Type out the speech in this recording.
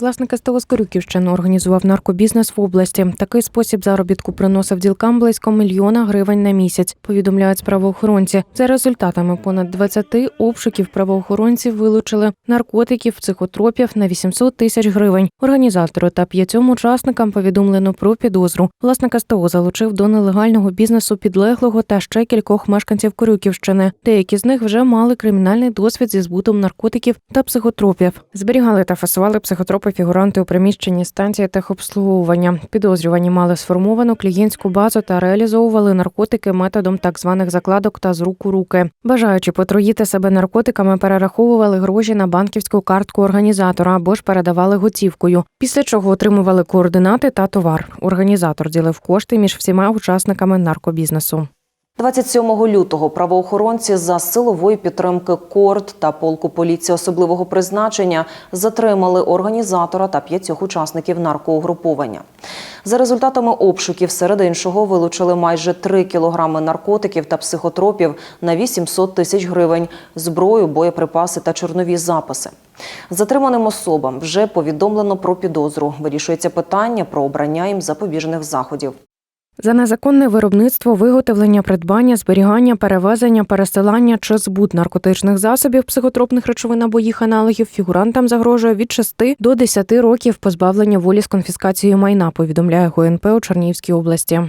Власник СТО з Корюківщини організував наркобізнес в області. Такий спосіб заробітку приносив ділкам близько мільйона гривень на місяць. Повідомляють правоохоронці. За результатами понад 20 обшуків правоохоронці вилучили наркотиків, психотропів на 800 тисяч гривень. Організатору та п'ятьом учасникам повідомлено про підозру. Власник СТО залучив до нелегального бізнесу підлеглого та ще кількох мешканців Корюківщини. Деякі з них вже мали кримінальний досвід зі збутом наркотиків та психотропів. Зберігали та фасували психотропи фігуранти у приміщенні станції техобслуговування. Підозрювані мали сформовану клієнтську базу та реалізовували наркотики методом так званих закладок та з рук у руки. Бажаючи потруїти себе наркотиками, перераховували гроші на банківську картку організатора або ж передавали готівкою. Після чого отримували координати та товар. Організатор ділив кошти між всіма учасниками наркобізнесу. 27 лютого правоохоронці за силової підтримки КОРД та полку поліції особливого призначення затримали організатора та п'ятьох учасників наркоугруповання. За результатами обшуків, серед іншого, вилучили майже 3 кілограми наркотиків та психотропів на 800 тисяч гривень, зброю, боєприпаси та чорнові записи. Затриманим особам вже повідомлено про підозру. Вирішується питання про обрання їм запобіжних заходів. За незаконне виробництво, виготовлення, придбання, зберігання, перевезення, пересилання чи збут наркотичних засобів, психотропних речовин або їх аналогів фігурантам загрожує від 6 до 10 років позбавлення волі з конфіскацією майна. Повідомляє ГУНП у Чернігівській області.